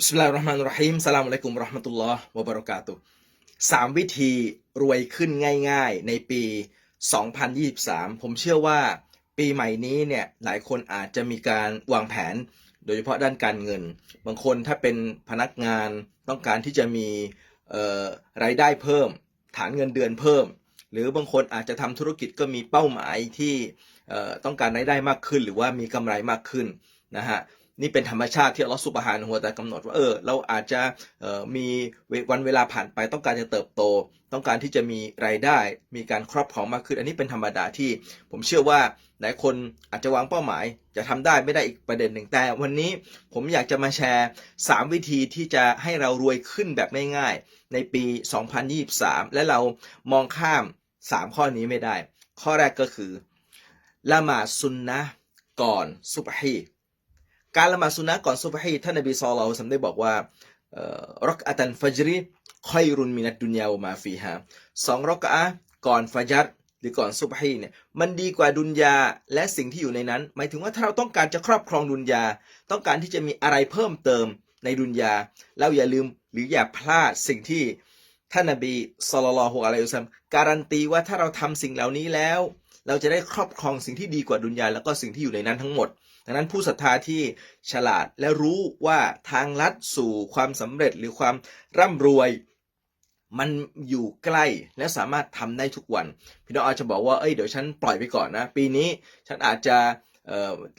บิสมิลลาฮิรเราะห์มานิรเราะฮีมสลามอะลัยกุมเราะห์มะตุลลอฮ์วะบะเราะกาตุสามวิธีรวยขึ้นง่ายๆ ในปี 2023 ผมเชื่อว่าปีใหม่นี้เนี่ยหลายคนอาจจะมีการวางแผน โดยเฉพาะด้านการเงิน บางคนถ้าเป็นพนักงานต้องการที่จะมีรายได้เพิ่ม ฐานเงินเดือนเพิ่ม หรือบางคนอาจจะทำธุรกิจก็มีเป้าหมายที่ต้องการรายได้มากขึ้น หรือว่ามีกำไรมากขึ้นนะฮะ นี่เป็นธรรมชาติที่อัลลอฮฺสุบฮานะฮูวะตะอาลากำหนดว่าเออเราอาจจะออมีวันเวลาผ่านไปต้องการจะเติบโต ต้องการที่จะมีรายได้ มีการครอบครองมากขึ้น อันนี้เป็นธรรมดาที่ผมเชื่อว่าหลายคนอาจจะวางเป้าหมาย จะทำได้ไม่ได้อีกประเด็นหนึ่งแต่ วันนี้ผมอยากจะมาแชร์ 3 วิธีที่จะให้เรารวยขึ้นแบบง่ายๆในปี 2023 และเรามองข้าม 3 ข้อนี้ไม่ได้ ข้อแรกก็คือละหมาดซุนนะก่อนซุบฮี การละหมาดสุนนะก่อนซุบฮีท่านนบีซอลลาฮุซัมได้บอกว่ารักอัตันฟัจรีคอยรุนมินัดดุนยาวมาฟีฮาสองรักอะก่อนฟัจัรหรือก่อนซุบฮีเนี่ยมันดีกว่าดุนยาและสิ่งที่อยู่ในนั้น หมายถึงว่าถ้าเราต้องการจะครอบครองดุนยา ต้องการที่จะมีอะไรเพิ่มเติมในดุนยาเราอย่าลืมหรืออย่าพลาดสิ่งที่ท่านนบีซอลลัลลอฮุอะลัยฮิวซัมการันตีว่าถ้าเราทำสิ่งเหล่านี้แล้ว เราจะได้ครอบครองสิ่งที่ดีกว่าดุนยาแล้วก็สิ่งที่อยู่ในนั้นทั้งหมด ดังนั้นผู้ศรัทธาที่ฉลาดและรู้ว่าทางลัดสู่ความสำเร็จหรือความร่ำรวยมันอยู่ใกล้และสามารถทำได้ทุกวัน พี่น้องอาจจะบอกว่าเอ้ยเดี๋ยวฉันปล่อยไปก่อนนะ ปีนี้ฉันอาจจะ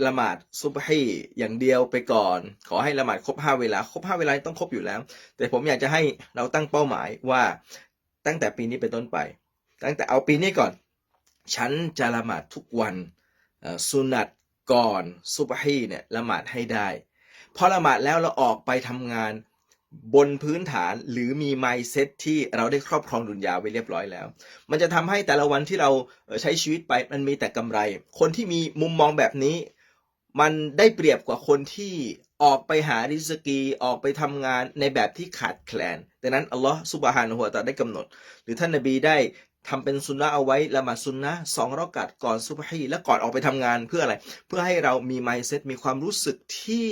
ละหมาดซุบฮีอย่างเดียวไปก่อน ขอให้ละหมาดครบห้าเวลาครบห้าเวลาต้องครบอยู่แล้ว แต่ผมอยากจะให้เราตั้งเป้าหมายว่าตั้งแต่ปีนี้เป็นต้นไป ตั้งแต่เอาปีนี้ก่อน ฉันจะละหมาดทุกวันสุนัต ก่อนซุบฮีเนี่ยละหมาดให้ได้ พอละหมาดแล้วเราออกไปทำงานบนพื้นฐานหรือมีไมเซ็ตที่เราได้ครอบครองดุนยาไว้เรียบร้อยแล้ว มันจะทำให้แต่ละวันที่เราใช้ชีวิตไปมันมีแต่กำไร คนที่มีมุมมองแบบนี้ มันได้เปรียบกว่าคนที่ ออกไปหาริสกีออกไปทำงานในแบบที่ขาดแคลนดังนั้นอัลลอฮ์ซุบฮานะฮูวตะอาได้กำหนด หรือท่านนบีได้ทำเป็นซุนนะเอาไว้ละหมาดซุนนะสองรอกัดก่อนซุบฮีและก่อนออกไปทำงานเพื่ออะไร เพื่อให้เรามีไมเซ็ตมีความรู้สึกที่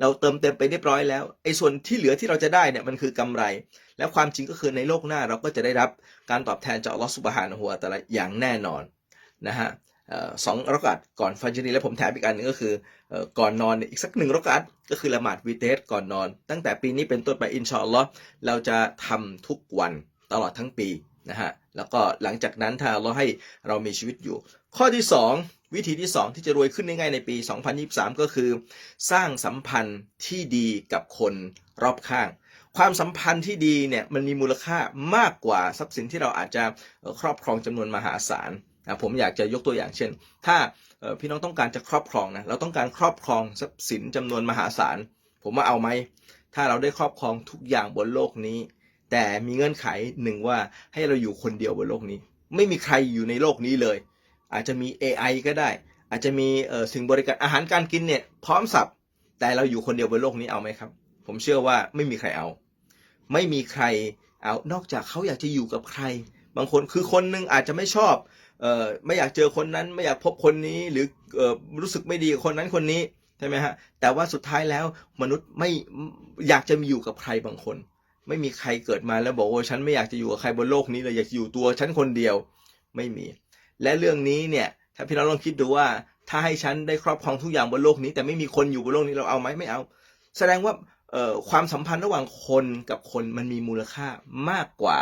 เราเติมเต็มไปเรียบร้อยแล้วไอ้ส่วนที่เหลือที่เราจะได้เนี่ยมันคือกำไร และความจริงก็คือในโลกหน้าเราก็จะได้รับการตอบแทนจากอัลลอฮ์ซุบฮานะฮูวตะอาอย่างแน่นอนนะฮะ สองรอกัดก่อนฟัจรีและผมแถมอีกอันหนึงก็คือก่อนนอนอีกสักหนึ่งรอกัดก็คือละหมาดวีเตสก่อนนอน ตั้งแต่ปีนี้เป็นต้นไปอินชอัลลอฮ์เราจะทำทุกวันตลอดทั้งปีนะฮะแล้วก็หลังจากนั้นถ้าเราให้เรามีชีวิตอยู่ ข้อที่ 2 วิธีที่ 2 ที่จะรวยขึ้นได้ง่ายในปี 2023 ก็คือ สร้างสัมพันธ์ที่ดีกับคนรอบข้าง ความสัมพันธ์ที่ดีเนี่ยมันมีมูลค่ามากกว่าทรัพย์สินที่เราอาจจะครอบครองจำนวนมหาศาล นะผมอยากจะยกตัวอย่างเช่น ถ้าพี่น้องต้องการจะครอบครองนะเราต้องการครอบครองทรัพย์สินจำนวนมหาศาล ผมว่าเอาไหมถ้าเราได้ครอบครองทุกอย่างบนโลกนี้ แต่มีเงื่อนไขหนึ่งว่าให้เราอยู่คนเดียวบนโลกนี้ ไม่มีใครอยู่ในโลกนี้เลย อาจจะมี AI ก็ได้ อาจจะมีสิ่งบริการอาหารการกินเนี่ยพร้อมสับแต่เราอยู่คนเดียวบนโลกนี้เอาไหมครับ ผมเชื่อว่าไม่มีใครเอา ไม่มีใครเอานอกจากเขาอยากจะอยู่กับใคร บางคนคือคนหนึงอาจจะไม่ชอบ ไม่อยากเจอคนนั้น ไม่อยากพบคนนี้หรือเอ่อรู้สึกไม่ดีกับคนนั้นคนนี้ใช่ไหมฮะแต่ว่าสุดท้ายแล้วมนุษย์ไม่อยากจะมีอยู่กับใครบางคน ไม่มีใครเกิดมาแล้วบอกว่าฉันไม่อยากจะอยู่กับใครบนโลกนี้เลยอยากอยู่ตัวฉันคนเดียวไม่มี และเรื่องนี้เนี่ยถ้าพี่น้องลองคิดดูว่าถ้าให้ฉันได้ครอบครองทุกอย่างบนโลกนี้ แต่ไม่มีคนอยู่บนโลกนี้เราเอาไหมไม่เอา แสดงว่าเอ่อความสัมพันธ์ระหว่างคนกับคนมันมีมูลค่ามากกว่า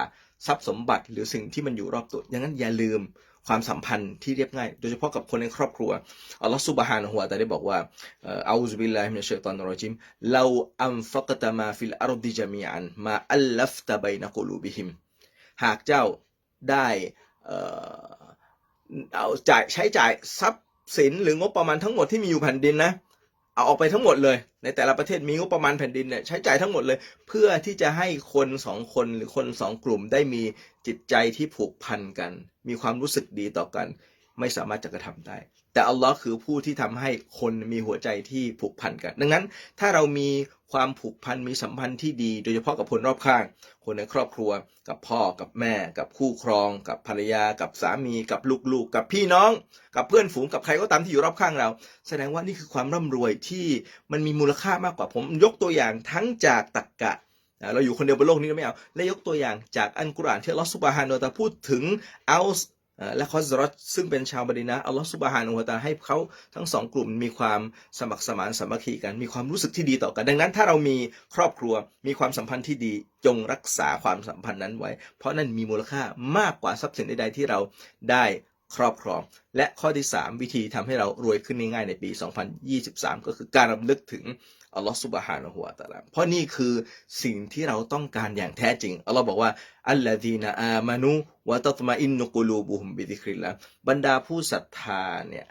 ทรัพย์สมบัติหรือสิ่งที่มันอยู่รอบตัวดังนั้นอย่าลืม ความสัมพันธ์ที่เรียบง่าย โดยเฉพาะกับคนในครอบครัว อัลลอฮฺซุบฮานะฮูวะตาได้บอกว่าอ่ออาอูซุบิลลาฮิมินัชชัยฏอนรรจิมเราอัมฟักตะมาฟิลอารดิจามีอันมาอัลลัฟตะไบนะกุลูบิฮิม หากเจ้าได้เอ่อเอาจ่ายใช้จ่ายทรัพย์สินหรืองบประมาณทั้งหมดที่มีอยู่แผ่นดินนะเอาออกไปทั้งหมดเลย ในแต่ละประเทศมีงบประมาณแผ่นดินเนี่ยใช้จ่ายทั้งหมดเลย เพื่อที่จะให้คนสองคนหรือคนสองกลุ่มได้มีจิตใจที่ผูกพันกัน มีความรู้สึกดีต่อกัน ไม่สามารถจะกระทำได้ แต่อัลลอฮ์คือผู้ที่ทำให้คนมีหัวใจที่ผูกพันกัน ดังนั้นถ้าเรามีความผูกพันมีสัมพันธ์ที่ดี โดยเฉพาะกับคนรอบข้าง คนในครอบครัว กับพ่อกับแม่ กับคู่ครอง กับภรรยา กับสามี กับลูกๆ กับพี่น้อง กับเพื่อนฝูงกับใครก็ตามที่อยู่รอบข้างเรา แสดงว่านี่คือความร่ำรวยที่มันมีมูลค่ามากกว่าผมยกตัวอย่างทั้งจากตักกะอ่ เราอยู่คนเดียวบนโลกนี้เราไม่เอา และยกตัวอย่างจากอันกุรอานที่อัลลอฮฺซุบฮานะฮูวะตะอาพูดถึงอัลและคอสรอตซึ่งเป็นชาวบดีนะอัลลอฮฺซุบฮานะฮูวะตะอาลาให้เขาทั้งสองกลุ่มมีความสมัครสมานสามัคคีกัน มีความรู้สึกที่ดีต่อกัน ดังนั้นถ้าเรามีครอบครัวมีความสัมพันธ์ที่ดีจงรักษาความสัมพันธ์นั้นไว้ เพราะนั่นมีมูลค่ามากกว่าทรัพย์สินใดๆที่เราได้ ครอบครอง และข้อที่ 3 วิธีทำให้เรารวยขึ้นง่ายๆในปี 2023 ก็คือการรำลึกถึงอัลลอฮฺซุบฮานะฮูวะตะอาลาเพราะนี่คือสิ่งที่เราต้องการอย่างแท้จริง อัลลอฮ์บอกว่า อัลลดีนอามานุวะตัตมาอินนุกุลูบุฮุมบิดิคริลละบรรดาผู้ศรัทธาเนี่ย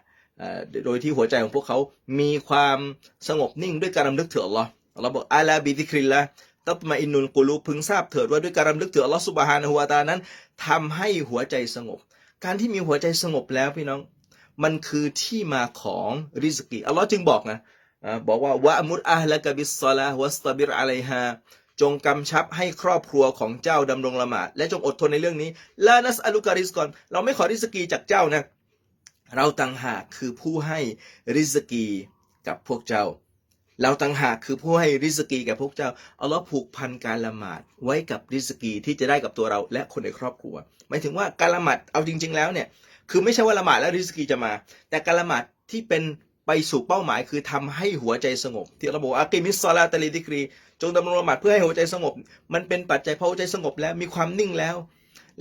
โดยที่หัวใจของพวกเขา มีความสงบนิ่งด้วยการรำลึกถึงอัลลอฮ์อัลลอฮ์บอกอัลลบิดิคริลละตัตมาอินนุลกุลูพึงทราบเถิดว่าด้วยการรำลึกถึงอัลลอฮ์ซุบฮานะฮูวะตาลานั้นทำให้หัวใจสงบ การที่มีหัวใจสงบแล้วพี่น้อง มันคือที่มาของริสกีอัลลอฮ์จึงบอกนะบอกว่าวะมุดอะละกบิสซอลาวัสตบิรอะไลฮาจงกำชับให้ครอบครัวของเจ้าดำรงละหมาดและจงอดทนในเรื่องนี้ลานัสอัลุการิสก่อนเราไม่ขอริสกีจากเจ้านะ เราต่างหากคือผู้ให้ริสกีกับพวกเจ้า เราต่างหากคือผู้ให้ริสกีกับพวกเจ้าอัลลอฮ์ผูกพันการละหมาดไว้กับริสกีที่จะได้กับตัวเราและคนในครอบครัว หมายถึงว่าการละหมาดเอาจริง ๆ แล้วเนี่ยคือไม่ใช่ว่าละหมาดแล้วริสกีจะมา แต่การละหมาดที่เป็นไปสู่เป้าหมายคือทำให้หัวใจสงบ ที่เราบอกว่ากิมิสซอลาตลิดิกรี จงดำรงละหมาดเพื่อให้หัวใจสงบ มันเป็นปัจจัยพอหัวใจสงบแล้วมีความนิ่งแล้ว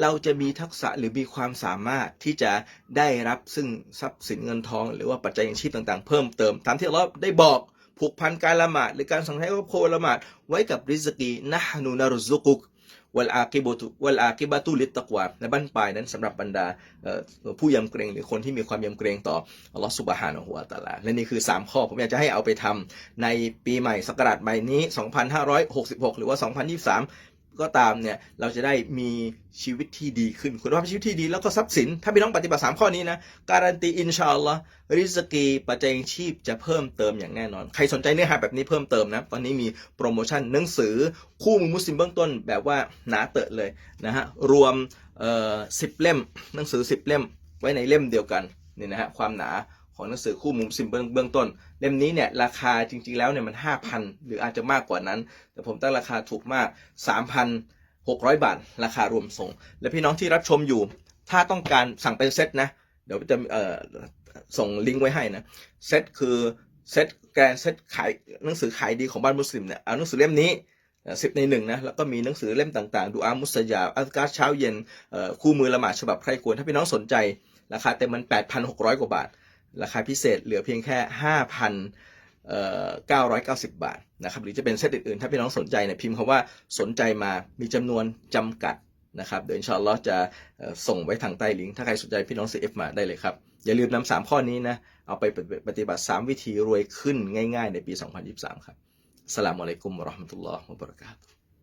เราจะมีทักษะหรือมีความสามารถที่จะได้รับซึ่งทรัพย์สินเงินทอง หรือว่าปัจจัยอย่างชีพต่างๆ เพิ่มเติมตามที่เราได้บอก ผูกพันการละหมาดหรือการสั่งให้ครอบครัวละหมาดไว้กับริสกีนะฮ์นูนารุซุกุกวัลอากิบตุวัลอากิบะตุลิตตะกวาในบ้านปลายนั้นสำหรับบรรดาผู้ยำเกรงหรือคนที่มีความยำเกรงต่ออัลลอฮฺสุบฮานะฮูวตะอาลาและนี่คือ 3 ข้อ ผมอยากจะให้เอาไปทำในปีใหม่สักราชใหม่นี้ 2566 หรือว่า 2023 ก็ตามเนี่ยเราจะได้มีชีวิตที่ดีขึ้น คุณภาพชีวิตที่ดีแล้วก็ทรัพย์สิน ถ้าพี่น้องปฏิบัติ3ข้อนี้นะ การันตีอินชาอัลลอฮ์ริสกีปัจจัยชีพจะเพิ่มเติมอย่างแน่นอน ใครสนใจเนื้อหาแบบนี้เพิ่มเติมนะ ตอนนี้มีโปรโมชั่นหนังสือคู่มือมุสลิมเบื้องต้นแบบว่าหนาเตอะเลยนะฮะรวมเอ่อสิบเล่มหนังสือสิบเล่มไว้ในเล่มเดียวกันนี่นะฮะความหนา ของหนังสือคู่มือมุสลิมเบื้องเบื้องต้น เล่มนี้เนี่ยราคาจริงๆแล้วเนี่ยมันห้าพันหรืออาจจะมากกว่านั้น แต่ผมตั้งราคาถูกมากสามพันหกร้อยบาท ราคารวมส่ง และพี่น้องที่รับชมอยู่ ถ้าต้องการสั่งเป็นเซตนะ เดี๋ยวจะส่งลิงก์ไว้ให้นะเซตคือเซตแกนเซตขายหนังสือขายดีของบ้านมุสลิมเนี่ยเอาหนังสือเล่มนี้สิบในหนึ่งนะแล้วก็มีหนังสือเล่มต่างๆ ดูอามุสยาอัลกาเช้าเย็นคู่มือละหมาดฉบับใครควรถ้าพี่น้องสนใจ ราคาเต็มมัน 8,600 กว่าบาท ราคาพิเศษเหลือเพียงแค่5,000เอ่อ990 บาทนะครับหรือจะเป็นเซตอื่นๆ ถ้าพี่น้องสนใจเนี่ยพิมพ์คำว่าสนใจมามีจำนวนจำกัดนะครับเดี๋ยวอินชาอัลล์จะส่งไว้ทางใต้ลิงก์ถ้าใครสนใจพี่น้อง CF มาได้เลยครับ อย่าลืมนำสามข้อนี้นะ เอาไปปฏิบัติ 3 วิธีรวยขึ้นง่ายๆ ในปี 2023 ครับสลามอะลัยกุมราะห์มะตุลลอฮ์วะบรกาตุ